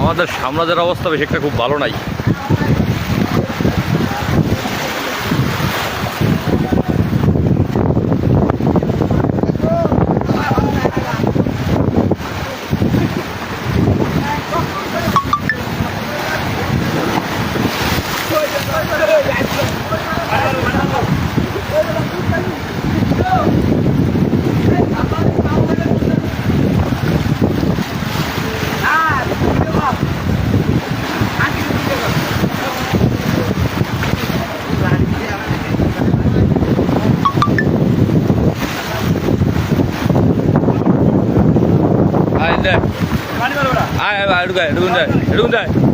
আমাদের সাম্রাজ্যের অবস্থা বেশি একটা খুব ভালো নাই। എടുക്ക എടുക്കുണ്ടായി എടുക്കുണ്ടായി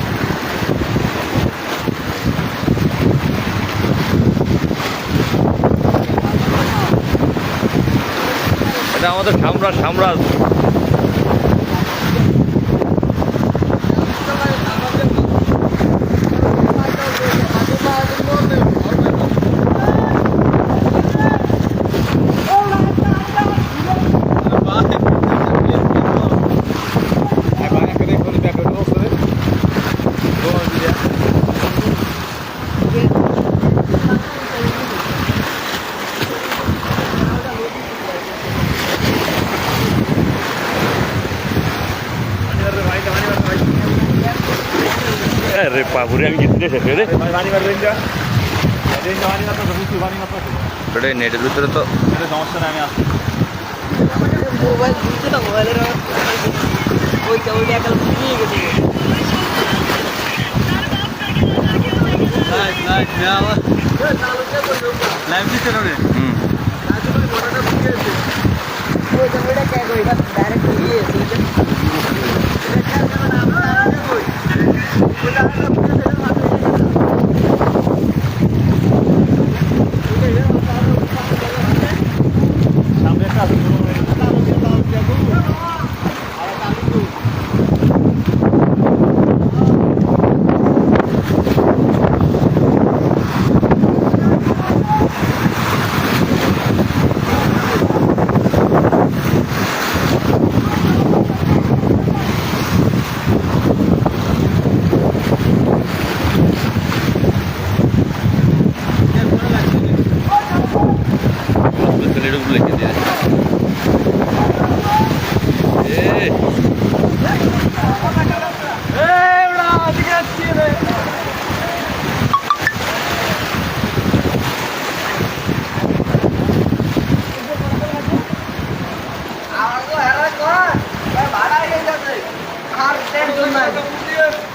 এটা আমাদের সাম্রাজ্য সাম্রাজ্য রে বাবুরে আমি জিততে শেষ রে নেটের ভিতরে তো সমস্যা নাই আমি আসছি মোবাইল দিচ্ছে না মোবাইলের ওইটা ওইটা একটা নিয়ে গেছে লাইভ দিচ্ছে না রে হুম ওইটা ওইটা কে ওইটা ডাইরেক্ট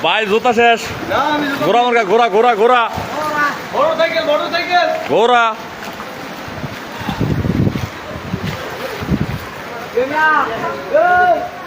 ভাই জুতা শেষ ঘোরা আমার ঘোরা ঘোরা ঘোরা ঘোরা Yeah.